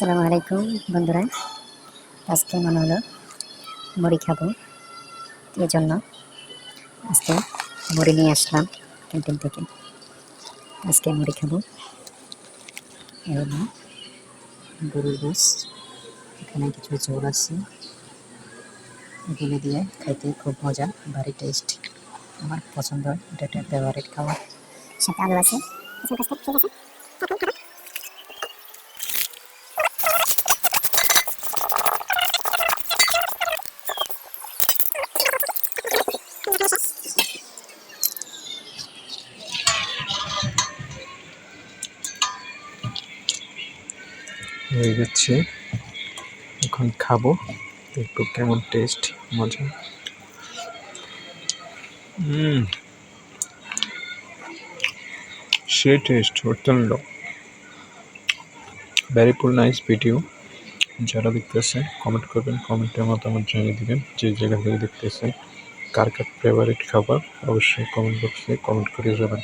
আসসালামু আলাইকুম, বন্ধুরা। আজকে মনে হলো মুড়ি খাব এই জন্য আজকে মুড়ি নিয়ে আসলাম ক্যান্টিন থেকে। আজকে মুড়ি খাব হলো গরুর গোস এখানে কিছু ঝোল আছে। এগুলো দিয়ে খাইতে খুব মজা, ভারী টেস্ট আমার পছন্দ, এটা একটা ফেভারিট খাবার। সাথে আলু আছে। আছে। হয়ে যাচ্ছে। এখন খাব। একটু কেমন টেস্ট মজা। হুম। সে টেস্ট অত্যন্ত। ভেরি ফুল নাইস ভিডিও যারা দেখতেছে কমেন্ট করবেন কমেন্টের মতামত জানিয়ে দিবেন, যে জায়গা থেকে দেখতেছে, কার কার ফেভারিট খাবার, অবশ্যই কমেন্ট বক্সে কমেন্ট করে যাবেন।